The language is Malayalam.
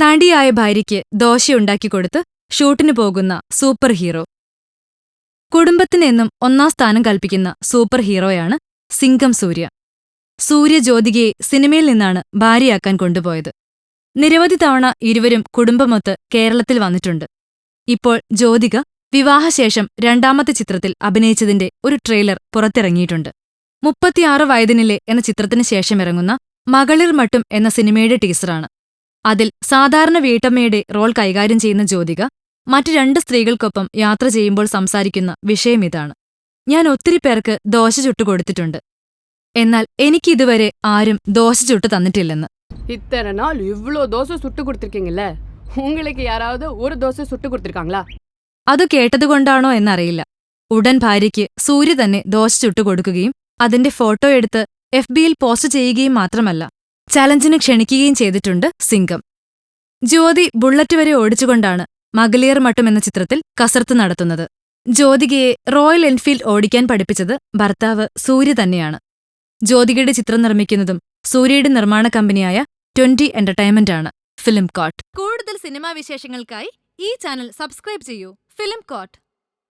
നടിയായ ഭാര്യയ്ക്ക് ദോശയുണ്ടാക്കി കൊടുത്ത് ഷൂട്ടിന് പോകുന്ന സൂപ്പർ ഹീറോ കുടുംബത്തിനെന്നും ഒന്നാം സ്ഥാനം കൽപ്പിക്കുന്ന സൂപ്പർ ഹീറോയാണ് സിംഗം സൂര്യ. സൂര്യ ജ്യോതികയെ സിനിമയിൽ നിന്നാണ് ഭാര്യയാക്കാൻ കൊണ്ടുപോയത്. നിരവധി തവണ ഇരുവരും കുടുംബമൊത്ത് കേരളത്തിൽ വന്നിട്ടുണ്ട്. ഇപ്പോൾ ജ്യോതിക വിവാഹശേഷം രണ്ടാമത്തെ ചിത്രത്തിൽ അഭിനയിച്ചതിന്റെ ഒരു ട്രെയിലർ പുറത്തിറങ്ങിയിട്ടുണ്ട്. മുപ്പത്തിയാറ് വയതിനിലെ എന്ന ചിത്രത്തിന് ശേഷമിറങ്ങുന്ന മകളിർ മട്ടും എന്ന സിനിമയുടെ ടീസറാണ്. അതിൽ സാധാരണ വീട്ടമ്മയുടെ റോൾ കൈകാര്യം ചെയ്യുന്ന ജ്യോതിക മറ്റു രണ്ട് സ്ത്രീകൾക്കൊപ്പം യാത്ര ചെയ്യുമ്പോൾ സംസാരിക്കുന്ന വിഷയമിതാണ് ഞാൻ ഒത്തിരി പേർക്ക് ദോശ ചുട്ടു കൊടുത്തിട്ടുണ്ട് എന്നാൽ എനിക്കിതുവരെ ആരും ദോശ ചുട്ടു തന്നിട്ടില്ലെന്ന് இத்தனை நாள் இவ்வளோ தோசை சுட்டு கொடுத்துருக்கீங்கல்ல உங்களுக்கு யாராவது ஒரு தோசை சுட்டு கொடுத்துருக்காங்களா അത് കേട്ടതുകൊണ്ടാണോ എന്നറിയില്ല ഉടൻ ഭാര്യയ്ക്ക് സൂര്യ തന്നെ ദോശ ചുട്ടുകൊടുക്കുകയും അതിന്റെ ഫോട്ടോ എടുത്ത് എഫ് ബിയിൽ പോസ്റ്റ് ചെയ്യുകയും മാത്രമല്ല ചലഞ്ചിന് ക്ഷണിക്കുകയും ചെയ്തിട്ടുണ്ട് സിംഗം. ജ്യോതി ബുള്ളറ്റ് വരെ ഓടിച്ചുകൊണ്ടാണ് മകളിയർ മട്ടം എന്ന ചിത്രത്തിൽ കസർത്ത് നടത്തുന്നത്. ജ്യോതികയെ റോയൽ എൻഫീൽഡ് ഓടിക്കാൻ പഠിപ്പിച്ചത് ഭർത്താവ് സൂര്യ തന്നെയാണ്. ജ്യോതികയുടെ ചിത്രം നിർമ്മിക്കുന്നതും സൂര്യയുടെ നിർമ്മാണ കമ്പനിയായ ട്വന്റി എന്റർടൈൻമെന്റ് ആണ് ഫിലിം കോട്ട്. കൂടുതൽ സിനിമാ വിശേഷങ്ങൾക്കായി ഈ ചാനൽ സബ്സ്ക്രൈബ് ചെയ്യൂ ഫിലിം കോട്ട്.